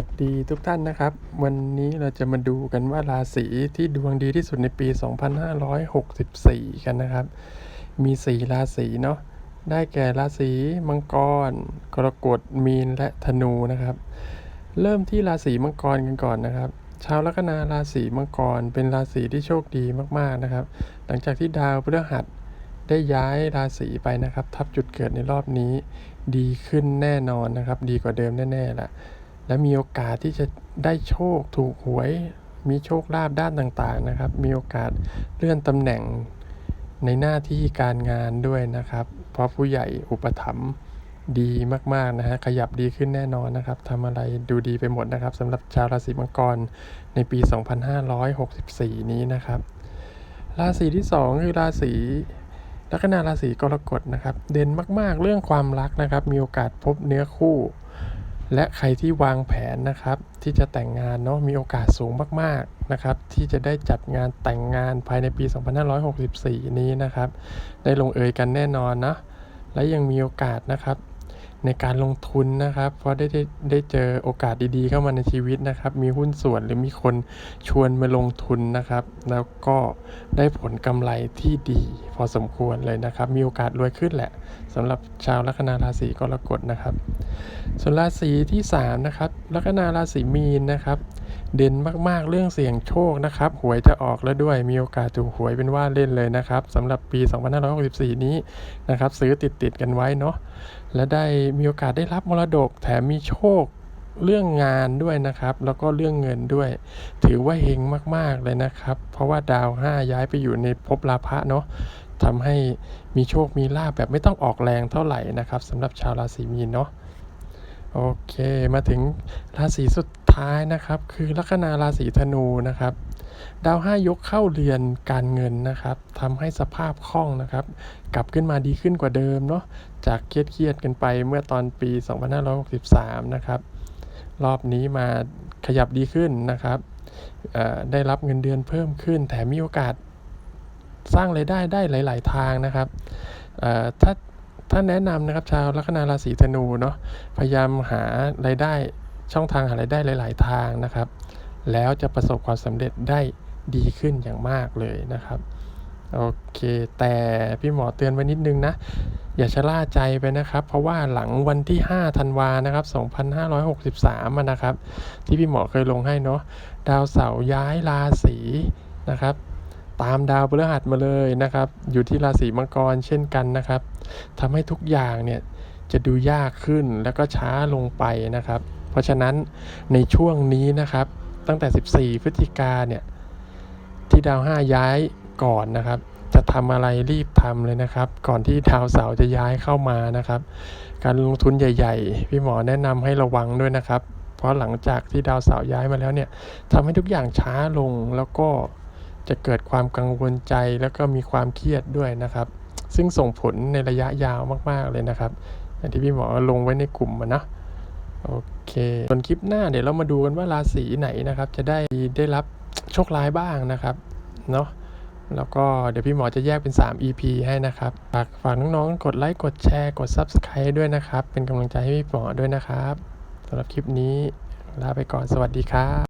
วัสดีทุกท่านนะครับ วันนี้เราจะมาดูกันว่าราศีที่ดวงดีที่สุดในปี 2564 กันนะครับ มี 4 ราศีเนาะได้แก่ราศีมังกร กรกฎมีนและธนูนะครับ เริ่มที่ราศีมังกรกันก่อนนะครับชาวลัคนาราศีมังกรเป็นราศีที่โชคดีมากๆนะครับ หลังจากที่ดาวพฤหัสได้ย้ายราศีไปนะครับ ทับจุดเกิดในรอบนี้ ดีขึ้นแน่นอนนะครับ ดีกว่าเดิมแน่ๆแหละ และมีโอกาสที่จะได้โชคถูกหวย มีโชคลาภด้านต่างๆนะครับ มีโอกาสเลื่อนตำแหน่งในหน้าที่การงานด้วยนะครับ เพราะผู้ใหญ่อุปถัมภ์ดีมากๆนะฮะขยับดีขึ้นแน่นอนนะครับทำอะไรดูดีไปหมดนะครับสำหรับชาวราศีมังกรในปี 2564 นี้นะครับ ราศีที่ 2 คือราศีลัคนาราศีกรกฎนะครับ เด่นมากๆเรื่องความรักนะครับ มีโอกาสพบเนื้อคู่ และใครที่วางแผนนะครับที่จะแต่งงานเนาะมีโอกาสสูงมากๆนะครับที่จะได้จัดงานแต่งงานภายในปี 2564 นี้นะครับ ได้ลงเอยกันแน่นอนนะและยังมีโอกาสนะครับ ในการลงทุนนะครับ เพราะได้ได้ได้เจอโอกาสดีๆเข้ามาในชีวิตนะครับ มีหุ้นส่วนหรือมีคนชวนมาลงทุนนะครับ แล้วก็ได้ผลกำไรที่ดี พอสมควรเลยนะครับ มีโอกาสรวยขึ้นแหละสำหรับชาวลัคนาราศีกรกฎนะครับ ส่วนราศีที่3นะครับลัคนาราศีมีนนะครับ เด่นมากๆเรื่องเสี่ยงโชคนะครับหวยจะออกแล้วด้วยมีโอกาสถูกหวยเป็นว่าเล่นเลยนะครับสำหรับปี 2564 นี้นะครับซื้อติดๆกันไว้เนาะและได้มีโอกาสได้รับมรดกแถมมีโชคเรื่องงานด้วยนะครับ แล้วก็เรื่องเงินด้วย ถือว่าเฮงมาก ๆ เลยนะครับ เพราะว่าดาว 5 ย้ายไปอยู่ในภพลาภะเนาะทำให้มีโชคมีลาบแบบไม่ต้องออกแรงเท่าไหร่นะครับสำหรับชาวราศีมีนเนาะโอเค มาถึงราศีสุด ท้ายนะครับคือลัคนาราศีธนูนะครับ ดาว5ยกเข้าเรือนการเงินนะครับทำให้สภาพคล่องนะครับ กลับขึ้นมาดีขึ้นกว่าเดิมเนาะจากเครียดๆกันไปเมื่อตอนปี 2563 นะครับ รอบนี้มาขยับดีขึ้นนะครับได้รับเงินเดือนเพิ่มขึ้น แถมมีโอกาสสร้างไรายได้ได้หลาย ๆ ทางนะครับเอ่อถ้าถ้าแนะนำนะครับชาวลัคนาราศีธนูเนาะพยายามหารายได้ ช่องทางหารายได้หลาย ๆ ทางนะครับ แล้วจะประสบความสำเร็จได้ดีขึ้นอย่างมากเลยนะครับโอเค แต่พี่หมอเตือนไว้นิดนึงนะ อย่าชะล่าใจไปนะครับ เพราะว่าหลังวันที่ 5 ธันวานะครับ 2563นะครับ ที่พี่หมอเคยลงให้เนาะดาวเสาร์ย้ายราศีนะครับ ตามดาวพฤหัสมาเลยนะครับ อยู่ที่ราศีมังกรเช่นกันนะครับทำให้ทุกอย่างเนี่ยจะดูยากขึ้นแล้วก็ช้าลงไปนะครับ เพราะฉะนั้นในช่วงนี้นะครับ ตั้งแต่ 14 พฤศจิกาเนี่ย ที่ดาว 5 ย้ายก่อนนะครับ จะทำอะไรรีบทำเลยนะครับ ก่อนที่ดาวเสาร์จะย้ายเข้ามานะครับ การลงทุนใหญ่ ๆ พี่หมอแนะนำให้ระวังด้วยนะครับ เพราะหลังจากที่ดาวเสาร์ย้ายมาแล้วเนี่ยทำให้ทุกอย่างช้าลงแล้วก็จะเกิดความกังวลใจแล้วก็มีความเครียดด้วยนะครับ ซึ่งส่งผลในระยะยาวมาก ๆ เลยนะครับ อย่างที่พี่หมอลงไว้ในกลุ่มนะ โอเค ส่วนคลิปหน้าเดี๋ยวเรามาดูกันว่าราศีไหนนะครับ จะได้ได้รับโชคร้ายบ้างนะครับเนาะแล้วก็เดี๋ยวพี่หมอจะแยกเป็น 3 EP ให้นะครับ ฝากฝากน้องๆ กดไลค์ กดแชร์ กด Subscribe ด้วยนะครับ เป็นกำลังใจให้พี่หมอด้วยนะครับสำหรับคลิปนี้ลาไปก่อน สวัสดีครับ